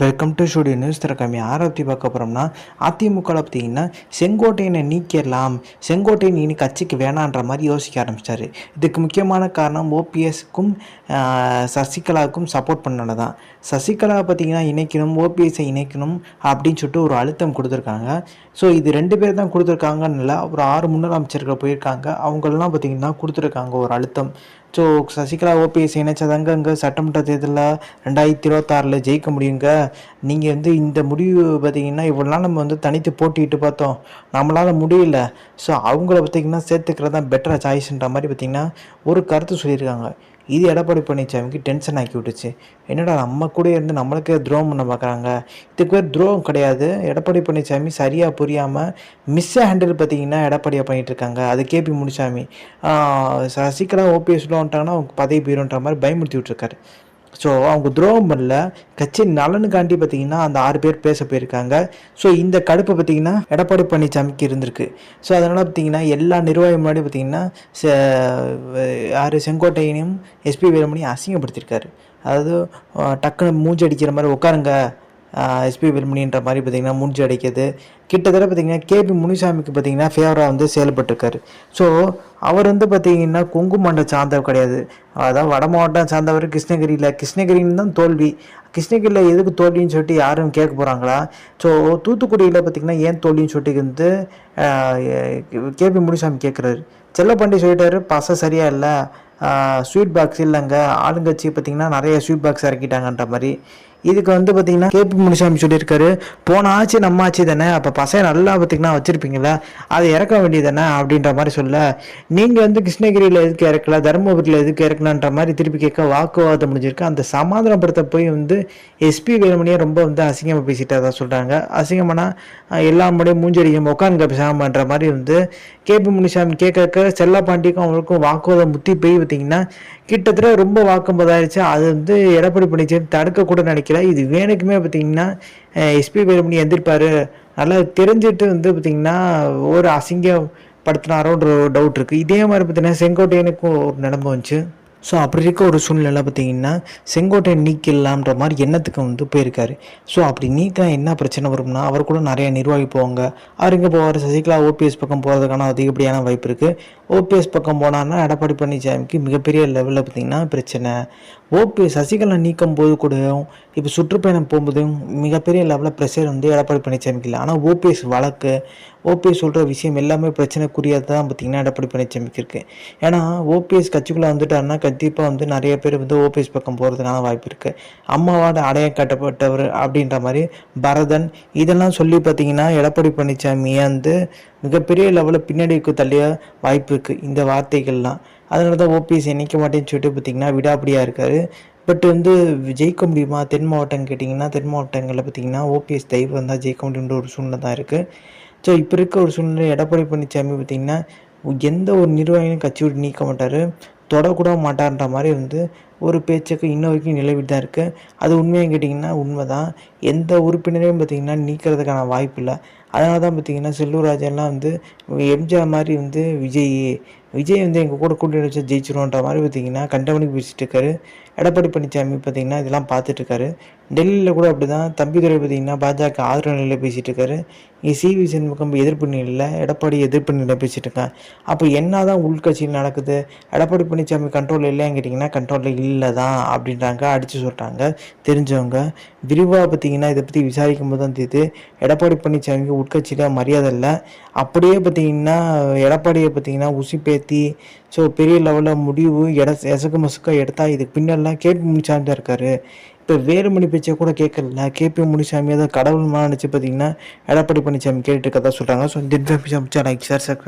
Welcome to studio news திறக்கம். யாரை பற்றி பார்க்க போகிறோம்னா அதிமுகவில் பார்த்தீங்கன்னா செங்கோட்டையனை நீக்கிடலாம். செங்கோட்டையன் இனி கட்சிக்கு வேணான்ற மாதிரி யோசிக்க ஆரம்பிச்சிட்டாரு இதுக்கு முக்கியமான காரணம் ஓபிஎஸ்க்கும் சசிகலாவுக்கும் சப்போர்ட் பண்ணது தான் சசிகலா பார்த்தீங்கன்னா இணைக்கணும் ஓபிஎஸ்ஸை இணைக்கணும் அப்படின்னு சொல்லிட்டு ஒரு அழுத்தம் கொடுத்துருக்காங்க. ஸோ இது ரெண்டு பேர் தான் கொடுத்துருக்காங்கன்னு இல்லை ஒரு ஆறு முன்னாள் அமைச்சர்கள் போயிருக்காங்க. அவங்களெலாம் பார்த்தீங்கன்னா கொடுத்துருக்காங்க ஒரு அழுத்தம். ஸோ சசிகலா ஓபிஎஸ் இணைச்சதாங்க அங்கே சட்டமன்ற தேர்தலில் ரெண்டாயிரத்தி இருபத்தாறில் ஜெயிக்க முடியுங்க? நீங்கள் வந்து இந்த முடிவு பார்த்தீங்கன்னா இவ்வளோ நாள் நம்ம வந்து தனித்து போட்டிட்டு பார்த்தோம். நம்மளால் முடியல. ஸோ அவங்கள பார்த்திங்கன்னா சேர்த்துக்கிறது தான் பெட்டராக சாய்ஸ்ன்ற மாதிரி பார்த்தீங்கன்னா ஒரு கருத்து சொல்லியிருக்காங்க. இது எடப்பாடி பழனிசாமிக்கு டென்ஷன் ஆக்கி விட்டுச்சு. என்னடா நம்ம கூட இருந்து நம்மளுக்கே துரோகம் பண்ண பார்க்குறாங்க இதுக்கு பேர் துரோகம் கிடையாது. எடப்பாடி பழனிசாமி சரியாக புரியாமல் மிஸ்ஸை ஹேண்டில் பார்த்தீங்கன்னா எடப்பாடியாக பண்ணிகிட்டு இருக்காங்க. அது கேபி முனிசாமி. சசிகலா ஓபிஎஸ்லாம் வந்துட்டாங்கன்னா அவங்க பதவி போயிடும்ன்ற மாதிரி பயமுறுத்தி விட்ருக்காரு ஸோ அவங்க துரோகம் பண்ணல. கட்சி நலனுக்காண்டி பார்த்தீங்கன்னா அந்த ஆறு பேர் பேச போயிருக்காங்க. ஸோ இந்த கடுப்பை பார்த்தீங்கன்னா எடப்பாடி பழனிசாமிக்கு இருந்திருக்கு. ஸோ அதனால் பார்த்தீங்கன்னா எல்லா நிர்வாகம் முன்னாடி பார்த்தீங்கன்னா யார் செங்கோட்டையனையும் எஸ்பி வேலுமணியும் அசிங்கப்படுத்தியிருக்காரு. அதாவது டக்குன்னு மூஞ்சி அடிக்கிற மாதிரி உட்காருங்க. எஸ்பி வெல்மணின்ற மாதிரி பார்த்திங்கன்னா மூஞ்சி அடைக்கிறது. கிட்டத்தட்ட பார்த்திங்கன்னா கேபி முனிசாமிக்கு பார்த்திங்கன்னா ஃபேவராக வந்து செயல்பட்டுருக்காரு. ஸோ அவர் வந்து பார்த்திங்கன்னா கொங்கு மண்டை சார்ந்தவர் கிடையாது. அதாவது வட மாவட்டம் சார்ந்தவர் கிருஷ்ணகிரியில் கிருஷ்ணகிரின்னு தான் தோல்வி. கிருஷ்ணகிரியில் எதுக்கு தோல்வின்னு சொல்லிட்டு யாரும் கேட்க போகிறாங்களா ஸோ தூத்துக்குடியில் பார்த்திங்கன்னா ஏன் தோல்வின்னு சொல்லிட்டு வந்து கேபி முனிசாமி கேட்குறாரு. செல்லப்பாண்டி சொல்லிட்டாரு பச சரியாக இல்லை. ஸ்வீட் பாக்ஸ் இல்லைங்க. ஆளுங்கட்சி பார்த்திங்கன்னா நிறைய ஸ்வீட் பாக்ஸ் இறக்கிட்டாங்கன்ற மாதிரி. இதுக்கு வந்து பார்த்தீங்கன்னா கேபி முனிசாமி சொல்லியிருக்காரு போன ஆச்சு நம்ம ஆச்சு தானே? அப்போ பசங்க நல்லா பார்த்தீங்கன்னா வச்சுருப்பீங்களா அதை இறக்க வேண்டியது தானே அப்படின்ற மாதிரி சொல்ல நீங்கள் வந்து கிருஷ்ணகிரியில் எதுக்கு இறக்கல? தருமபுரியில் எதுக்கு இறக்கலான்ற மாதிரி திருப்பி கேட்க வாக்குவாதம் முடிஞ்சிருக்கு. அந்த சமாதானப்படுத்த போய் வந்து எஸ்பி வேலுமணியை ரொம்ப வந்து அசிங்கமாக பேசிட்டு தான் சொல்கிறாங்க அசிங்கமானா எல்லா முடியும் மூஞ்சடிக்கும் உட்காந்து பேசாமன்ற மாதிரி வந்து கேபி முனிசாமி கேட்க செல்லா பாண்டிக்கும் அவங்களுக்கும் வாக்குவாதம் முத்தி போய் பார்த்தீங்கன்னா கிட்டத்தட்ட ரொம்ப வாக்கும்போதாயிருச்சு. அது வந்து எடப்பாடி பழனிசாமி தடுக்க கூட நினைக்கல இது வேணுக்குமே பார்த்தீங்கன்னா எஸ்பி வேலுமணி எந்திருப்பார். நல்லா தெரிஞ்சுட்டு வந்து பார்த்தீங்கன்னா ஒரு அசிங்கப்படுத்தினாரோன்ற ஒரு டவுட் இருக்குது இதே மாதிரி பார்த்தீங்கன்னா செங்கோட்டையனுக்கும் ஒரு நிலம்பு வந்துச்சு. ஸோ அப்படி இருக்க ஒரு சூழ்நிலை பார்த்தீங்கன்னா செங்கோட்டை நீக்கிடலாம்ன்ற மாதிரி எண்ணத்துக்கு வந்து போயிருக்காரு. ஸோ அப்படி நீக்கலாம் என்ன பிரச்சனை வரும்னா அவர் கூட நிறைய நிர்வாகி போவாங்க. அவர் இங்கே போவார்? சசிகலா ஓபிஎஸ் பக்கம் போகிறதுக்கான அதிகப்படியான வாய்ப்பு இருக்குது ஓபிஎஸ் பக்கம் போனான்னா எடப்பாடி பழனிசாமிக்கு மிகப்பெரிய லெவலில் பார்த்திங்கன்னா பிரச்சனை. ஓபிஎஸ் சசிகலா நீக்கும் போது கூட இப்போ சுற்றுப்பயணம் போகும்போது மிகப்பெரிய லெவலில் ப்ரெஷர் வந்து எடப்பாடி பழனிசாமிக்கு இல்லை. ஆனால் ஓபிஎஸ் வழக்கு ஓபிஎஸ் சொல்கிற விஷயம் எல்லாமே பிரச்சனைக்குரியது தான் பார்த்திங்கன்னா எடப்பாடி பழனிசாமிக்கு இருக்குது ஏன்னா ஓபிஎஸ் கட்சிக்குள்ளே வந்துட்டாருன்னா கண்டிப்பாக வந்து நிறைய பேர் வந்து ஓபிஎஸ் பக்கம் போகிறதுக்கான வாய்ப்பு இருக்குது அம்மாவோட அடையம் கட்டப்பட்டவர் அப்படின்ற மாதிரி பரதன் இதெல்லாம் சொல்லி பார்த்தீங்கன்னா எடப்பாடி பழனிசாமியை வந்து மிகப்பெரிய லெவலில் பின்னாடிக்கு தள்ளிய வாய்ப்பு இருக்குது இந்த வார்த்தைகள்லாம். அதனால தான் ஓபிஎஸ் இணைக்க மாட்டேன்னு சொல்லிட்டு பார்த்திங்கன்னா விடாபடியாக இருக்கார். பட் வந்து ஜெயிக்க முடியுமா? தென் மாவட்டம் கேட்டிங்கன்னா தென் மாவட்டங்களில் பார்த்திங்கன்னா ஓபிஎஸ் தயவு வந்தால் ஜெயிக்க முடியுன்ற ஒரு சூழ்நிலை தான் இருக்குது ஸோ இப்போ இருக்க ஒரு சூழ்நிலை எடப்பாடி பழனிசாமி பார்த்திங்கன்னா எந்த ஒரு நிர்வாகியும் கட்சி விட்டு நீக்க மாட்டார். தொடக்கூட மாட்டார்ன்ற மாதிரி வந்து ஒரு பேச்சுக்கு இன்ன வரைக்கும் நிலவிட்டு தான் இருக்குது அது உண்மையாக கேட்டிங்கன்னா உண்மை தான் எந்த உறுப்பினரையும் பார்த்திங்கன்னா நீக்கிறதுக்கான வாய்ப்பு இல்லை. அதனால தான் பார்த்திங்கன்னா செல்லூர் ராஜெல்லாம் வந்து எம்ஜிஆர் மாதிரி வந்து விஜய் விஜய் வந்து எங்கள் கூட கூட்டிட்டு வச்சு ஜெயிச்சிருவோன்ற மாதிரி பார்த்தீங்கன்னா கண்டமணிக்கு பேசிட்டு இருக்காரு. எடப்பாடி பழனிசாமி பார்த்திங்கன்னா இதெல்லாம் பார்த்துட்டு இருக்காரு. டெல்லியில் கூட அப்படி தான் தம்பிதுரை பார்த்திங்கன்னா பாஜக ஆதரவு நிலையில் பேசிகிட்டு இருக்காரு. இங்கே சி வி சண்முகம் எதிர்ப்பு நிலையில் எடப்பாடி எதிர்ப்பு நிலையில் பேசிகிட்டு இருக்காங்க அப்போ என்ன தான் உள்கட்சியில் நடக்குது? எடப்பாடி பழனிசாமி கண்ட்ரோல் இல்லைன்னு கேட்டிங்கன்னா கண்ட்ரோலில் இல்லை தான் அப்படின்றாங்க. அடித்து சொல்கிறாங்க தெரிஞ்சவங்க. விரிவாக பார்த்திங்கன்னா இதை பற்றி விசாரிக்கும் போது தான் தெரியுது. எடப்பாடி பழனிசாமிக்கு உட்கட்சியில் மரியாதை இல்லை. அப்படியே பார்த்தீங்கன்னா எடப்பாடியை பார்த்தீங்கன்னா உசி பேத்தி ஸோ பெரிய லெவலில் முடிவு எட எசக்கு மசுக்க எடுத்தா இதுக்கு பின்னெல்லாம் கேபி முனிசாமி தான் இருக்காரு. இப்போ வேலுமணி பேச்சை கூட கேட்கல கேபி முனிசாமி தான் கடவுள் நினச்சி பார்த்தீங்கன்னா எடப்பாடி பழனிசாமி கேட்டுட்டு இருக்கதா சொல்கிறாங்க ஸோ இந்த லைக் சார் சார்